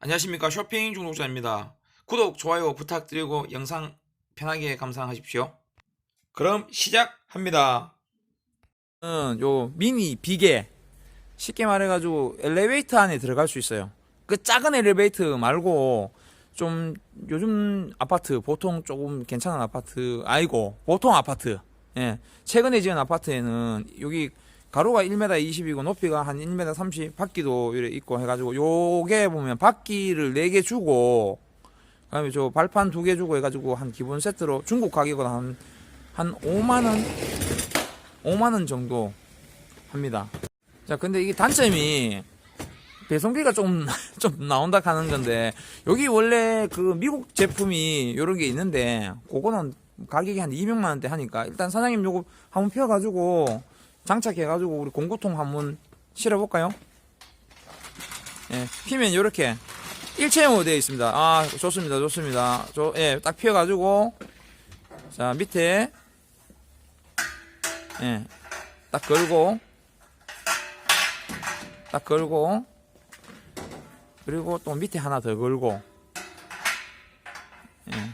안녕하십니까 쇼핑 중독자입니다. 구독, 좋아요 부탁드리고 영상 편하게 감상하십시오. 그럼 시작합니다. 음, 요 미니 비계 쉽게 말해가지고 엘리베이터 안에 들어갈 수 있어요. 그 작은 엘리베이터 말고 좀 요즘 아파트 보통 조금 괜찮은 아파트 아니고 보통 아파트 예 최근에 지은 아파트에는 여기 가로가 1m 20이고 높이가 한 1m 30 바퀴도 이래 있고 해가지고 요게 보면 바퀴를 4개 주고 그다음에 저 발판 2개 주고 해가지고 한 기본 세트로 중국 가격으로 한, 한 5만원 5만원 정도 합니다. 자 근데 이게 단점이 배송비가 좀, 좀 나온다 하는 건데, 여기 원래 그 미국 제품이 요런 게 있는데, 그거는 가격이 한 200만원대 하니까, 일단 사장님 요거 한번 펴가지고, 장착해가지고, 우리 공구통 한번 실어볼까요? 예, 피면 요렇게, 일체형으로 되어 있습니다. 아, 좋습니다, 좋습니다. 저, 예, 딱 펴가지고, 자, 밑에, 예, 딱 걸고, 딱 걸고, 그리고 또 밑에 하나 더 걸고 예.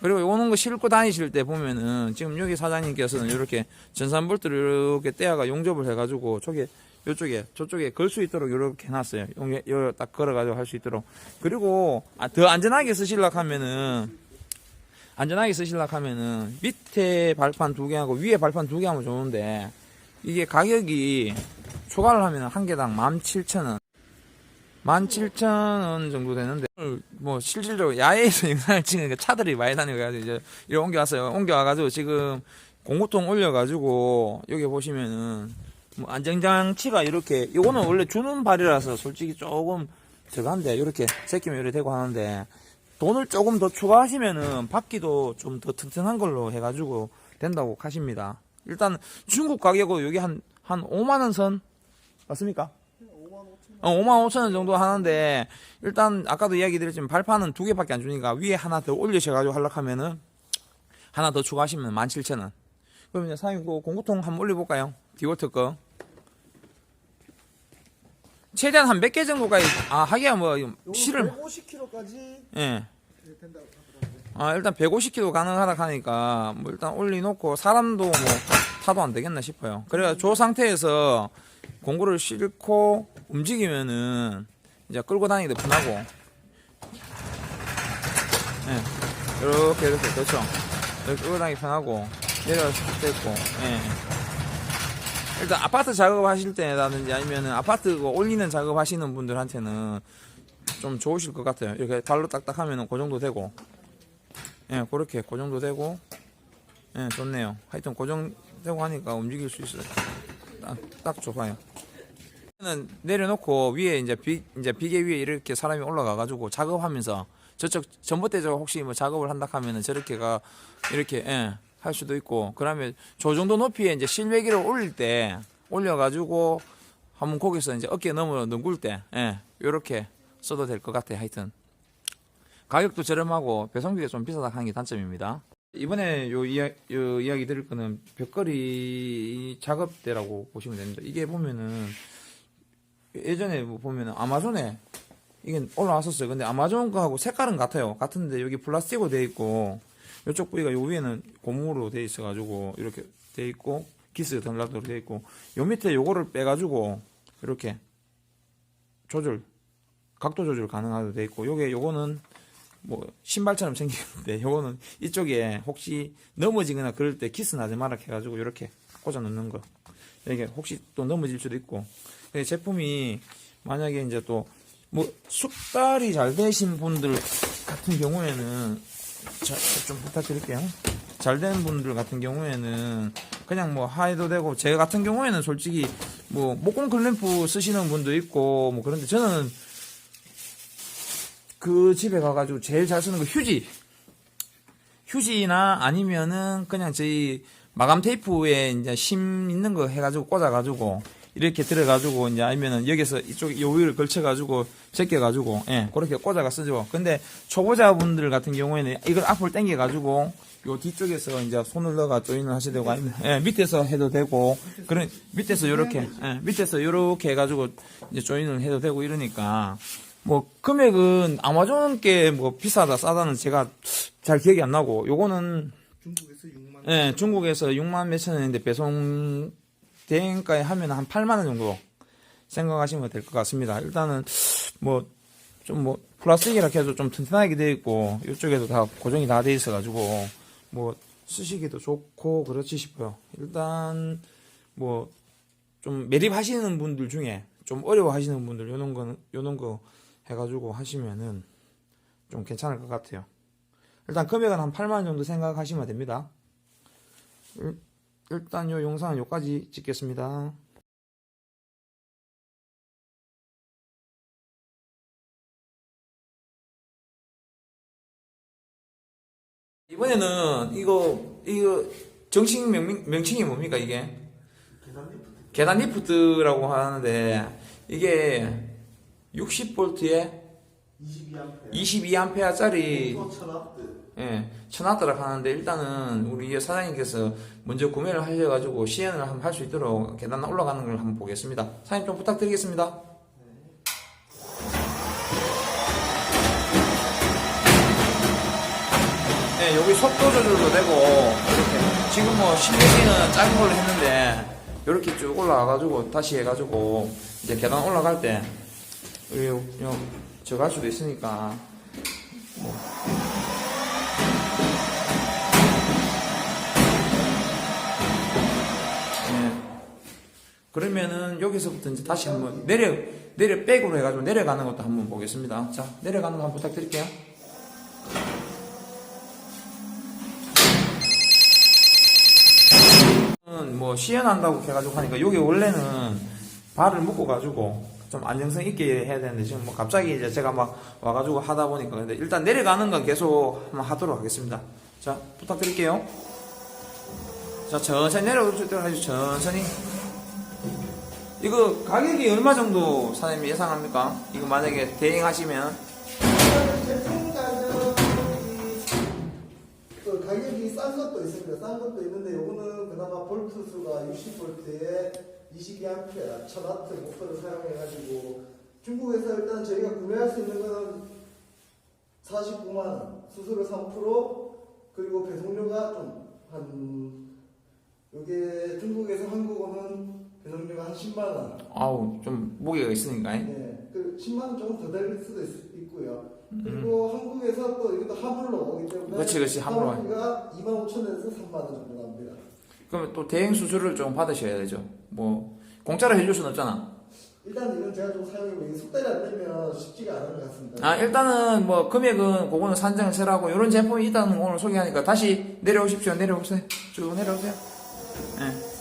그리고 요는 거 싣고 다니실 때 보면은 지금 여기 사장님께서는 이렇게 전산볼트를 이렇게 떼어가 용접을 해가지고 저게 요쪽에 저쪽에 걸 수 있도록 이렇게 해놨어요. 용에 요딱 걸어가지고 할 수 있도록 그리고 아, 더 안전하게 쓰시려고 하면은 안전하게 쓰시려고 하면은 밑에 발판 두 개하고 위에 발판 두 개 하면 좋은데 이게 가격이 초과를 하면 한 개당 17,000원 17,000원 정도 되는데, 뭐, 실질적으로 야외에서 영상을 찍으니까 차들이 많이 다녀가지고, 이제, 이렇게 옮겨왔어요. 옮겨와가지고, 지금, 공구통 올려가지고, 여기 보시면은, 뭐, 안정장치가 이렇게, 요거는 원래 주는 발이라서 솔직히 조금, 저간데, 이렇게, 새끼면 이렇게 되고 하는데, 돈을 조금 더 추가하시면은, 바퀴도 좀 더 튼튼한 걸로 해가지고, 된다고 하십니다. 일단, 중국 가격으로 여기 한, 한 5만 원 선? 맞습니까? 어, 5만 5천 원 정도 하는데 일단 아까도 이야기 드렸지만 발판은 두 개밖에 안 주니까 위에 하나 더 올리셔가지고 하려고 하면은 하나 더 추가하시면 17,000원. 그럼 이제 사장님 그 공구통 한번 올려볼까요? 디월트 거. 최대한 한 몇 개 정도까지 아 하기야 뭐 실을 150kg까지 예. 아 일단 150kg 가능하다 하니까 뭐 일단 올려놓고 사람도 뭐 타도 안 되겠나 싶어요. 그래가 저 상태에서 공구를 싣고 움직이면은 이제 끌고 다니기도 편하고. 예. 이렇게 이렇게 그렇죠. 이렇게 끌고 다니기 편하고 내려갈 수도 있고 예. 일단 아파트 작업하실 때라든지 아니면은 아파트 그 올리는 작업하시는 분들한테는 좀 좋으실 것 같아요. 이렇게 발로 딱딱 하면은 그 정도 되고. 예 그렇게 그 정도 되고. 예 좋네요. 하여튼 고정되고 하니까 움직일 수 있어요 딱, 딱 좋아요 는 내려놓고 위에 이제 비 이제 비계 위에 이렇게 사람이 올라가 가지고 작업하면서 저쪽 전봇대 저 혹시 뭐 작업을 한다 하면은 저렇게가 이렇게 예, 할 수도 있고 그러면 저 정도 높이에 이제 실외기를 올릴 때 올려 가지고 한번 거기서 이제 어깨 너머로 넘굴 때 예, 요렇게 써도 될 것 같아요. 하여튼 가격도 저렴하고 배송비가 좀 비싸다 하는 게 단점입니다. 이번에 요, 이야, 요 이야기 드릴 거는 벽걸이 작업대라고 보시면 됩니다. 이게 보면은 예전에 뭐 보면은 아마존에 이게 올라왔었어요. 근데 아마존 거하고 색깔은 같아요. 같은데 여기 플라스틱으로 돼 있고 이쪽 부위가 요 위에는 고무로 돼 있어가지고 이렇게 돼 있고 기스 덜라도로 돼 있고 요 밑에 요거를 빼가지고 이렇게 조절 각도 조절 가능하도 돼 있고 요게 요거는 뭐 신발처럼 생기는데 요거는 이쪽에 혹시 넘어지거나 그럴 때 기스 나지 마라 해가지고 이렇게 꽂아 놓는 거 이게 혹시 또 넘어질 수도 있고 제품이 만약에 이제 또 뭐 숙달이 잘 되신 분들 같은 경우에는 자, 좀 부탁드릴게요. 잘 된 분들 같은 경우에는 그냥 뭐 하해도 되고 제 같은 경우에는 솔직히 뭐 목공 클램프 쓰시는 분도 있고 뭐 그런데 저는 그 집에 가가지고 제일 잘 쓰는 거 휴지 휴지나 아니면은 그냥 저희 마감 테이프에 이제 심 있는 거 해가지고 꽂아가지고 이렇게 들어가지고 이제 아니면은 여기서 이쪽 요 위를 걸쳐가지고 제껴가지고 예 그렇게 꽂아가 쓰죠. 근데 초보자분들 같은 경우에는 이걸 앞으로 당겨가지고 요 뒤쪽에서 이제 손을 넣어가 조인을 하셔도 되고 아니면 예 밑에서 해도 되고 그런 밑에서 요렇게 예 밑에서 요렇게 해가지고 이제 조인을 해도 되고 이러니까 뭐 금액은 아마존께 뭐 비싸다 싸다는 제가 잘 기억이 안 나고 요거는 중국에서 6만 예, 중국에서 6만 몇천 원인데 배송 대행가에 하면 한 8만 원 정도 생각하시면 될 것 같습니다. 일단은 뭐 좀뭐 플라스틱이라 해도 좀 튼튼하게 되어 있고 이쪽에도 다 고정이 다 돼 있어 가지고 뭐 쓰시기도 좋고 그렇지 싶어요. 일단 뭐 좀 매립하시는 분들 중에 좀 어려워하시는 분들 요런 거 요런 거 해가지고 하시면은 좀 괜찮을 것 같아요. 일단 금액은 한 8만 원 정도 생각하시면 됩니다. 일- 일단 요 영상은 여기까지 찍겠습니다. 이번에는 이거 이거 정식 명, 명칭이 뭡니까 이게? 계단 리프트 계단 리프트라고 하는데 이게 60볼트에 22A 22A짜리 또 천압드 예, 천하더라 하는데 일단은 우리 이 사장님께서 먼저 구매를 하셔가지고 시연을 한번 할 수 있도록 계단 올라가는 걸 한번 보겠습니다. 사장님 좀 부탁드리겠습니다. 네, 여기 속도 조절도 되고 이렇게 지금 뭐 실내기는 작은 걸로 했는데 이렇게 쭉 올라와가지고 다시 해가지고 이제 계단 올라갈 때 요 저거 할 수도 있으니까 예. 그러면은 여기서부터 이제 다시 한번 내려 내려 백으로 해가지고 내려가는 것도 한번 보겠습니다. 자 내려가는 거 한번 부탁드릴게요. 음, 뭐 시연한다고 해가지고 하니까 여기 원래는 발을 묶어 가지고 좀 안정성 있게 해야 되는데 지금 뭐 갑자기 이제 제가 막 와가지고 하다 보니까 근데 일단 내려가는 건 계속 한번 하도록 하겠습니다. 자 부탁드릴게요. 자 천천히 내려오도록 하죠 천천히. 이거 가격이 얼마 정도 사장님 예상합니까? 이거 만약에 대행하시면 또 가격이 싼 것도 있습니다. 싼 것도 있는데 요거는 그나마 볼트 수가 60볼트에 22A 1000W 모터를 사용해가지고 중국에서 일단 저희가 구매할 수 있는 거는 49만 원, 수수료 3% 그리고 배송료가 좀 한 요게 중국에서 한국 오는 배송료가 한 10만 원. 아우 좀 무게가 있으니까 네, 그 10만 원 조금 더될 수도 있, 있고요. 그리고 한국에서 또 이것도 화물로 오기 때문에 음. 그렇지, 그렇지, 화물로 화물비가 2만 5천 원에서 3만 원 정도 납니다. 그러면 또 대행 수수료를 좀 받으셔야 되죠. 뭐 공짜로 해줄 수는 없잖아. 일단 이건 제가 좀 사용해보고 이게 속달이 안 되면 쉽지가 않은 것 같습니다. 아 일단은 뭐 금액은 그거는 산정을 세라고 이런 제품이 있다는 거 오늘 소개하니까 다시 내려오십시오. 내려오세요. 쭉 내려오세요. 예.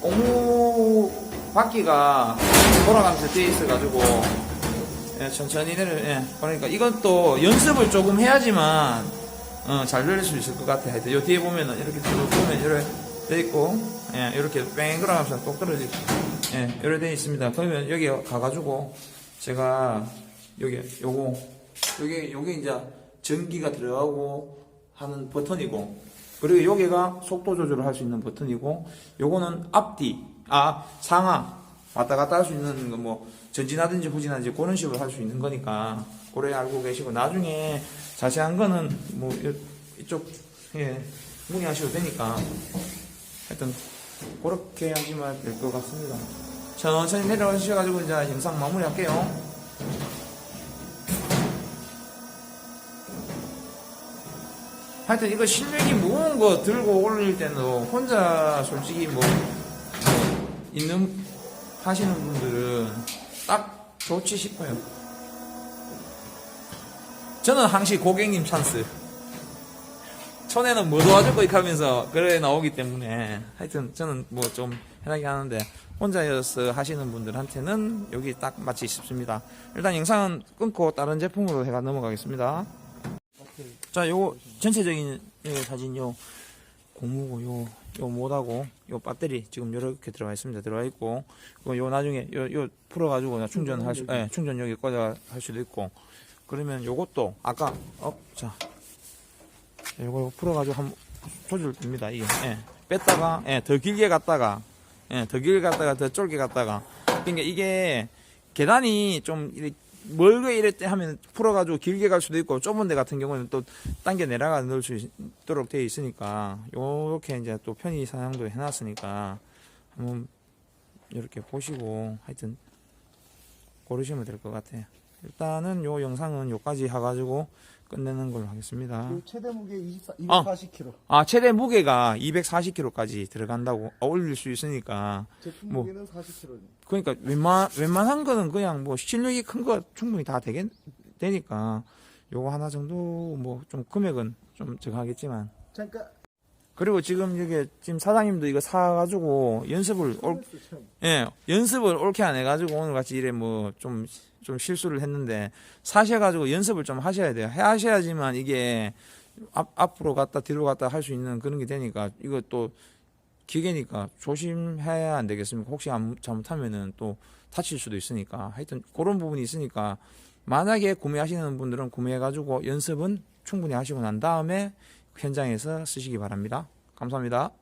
고무 바퀴가 돌아가면서 되어 있어가지고 예, 천천히 내려. 예. 그러니까 이건 또 연습을 조금 해야지만 어, 잘 열릴 수 있을 것 같아. 하여튼 요 뒤에 보면은 이렇게 쭉 보면 이렇게 돼 있고 예, 이렇게 뺑 돌아가면서 똑 떨어지고 예, 이렇게 돼 있습니다. 그러면 여기 가가지고 제가 여기 요거 여기 여기 이제 전기가 들어가고 하는 버튼이고 그리고 여기가 속도 조절을 할 수 있는 버튼이고 요거는 앞뒤 아 상하 왔다 갔다 할 수 있는 거뭐 전진하든지 후진하든지 그런 식으로 할 수 있는 거니까 그래 알고 계시고 나중에 자세한 거는 뭐 이- 이쪽 예 문의하셔도 되니까 하여튼 그렇게 하시면 될 것 같습니다. 천천히 내려오셔가지고 이제 영상 마무리할게요. 하여튼 이거 실력이 무거운 거 들고 올릴 때는 혼자 솔직히 뭐, 뭐 있는 하시는 분들은 딱 좋지 싶어요. 저는 항시 고객님 찬스. 천에는 뭐 도와줄 거 이렇게 하면서 그래 나오기 때문에 하여튼 저는 뭐 좀 편하게 하는데 혼자여서 하시는 분들한테는 여기 딱 맞지 싶습니다. 일단 영상은 끊고 다른 제품으로 해가 넘어가겠습니다. 자, 요거 전체적인 요 사진 요 고무고 요, 요 못하고 요 배터리 지금 이렇게 들어가 있습니다. 들어가 있고 요, 요 나중에 요, 요 풀어가지고 충전할 수, 예, 충전 여기 꽂아 할 수도 있고 그러면 요것도 아까 어, 자, 요거 풀어가지고 한번 조절됩니다. 이게 예, 뺐다가 예, 더 길게 갔다가 예, 더 길게 갔다가 더 짧게 갔다가 그러니까 이게 계단이 좀 이렇게 멀게 때 하면 풀어가지고 길게 갈 수도 있고 좁은 데 같은 경우는 또 당겨 내려가 넣을 수 있도록 되어 있으니까 요렇게 이제 또 편의 사양도 해놨으니까 한번 이렇게 보시고 하여튼 고르시면 될 것 같아요. 일단은 요 영상은 요까지 해가지고 끝내는 걸로 하겠습니다. 그 최대 무게 24, 아. 240kg. 아 최대 무게가 240kg까지 들어간다고 아, 올릴 수 있으니까 제품 뭐. 무게는 40kg. 그러니까 웬만 웬만한 거는 그냥 뭐 실력이 큰 거 충분히 다 되겠 되니까 요거 하나 정도 뭐 좀 금액은 좀 적하겠지만 잠깐. 그리고 지금 이게 지금 사장님도 이거 사가지고 연습을 올, 예 연습을 옳게 안 해가지고 오늘 같이 이래 뭐 좀 좀 실수를 했는데 사셔가지고 연습을 좀 하셔야 돼요. 해 하셔야지만 이게 앞 앞으로 갔다 뒤로 갔다 할 수 있는 그런 게 되니까 이거 또 기계니까 조심해야 안 되겠습니까? 혹시 안- 잘못하면은 또 다칠 수도 있으니까 하여튼 그런 부분이 있으니까 만약에 구매하시는 분들은 구매해가지고 연습은 충분히 하시고 난 다음에 현장에서 쓰시기 바랍니다. 감사합니다.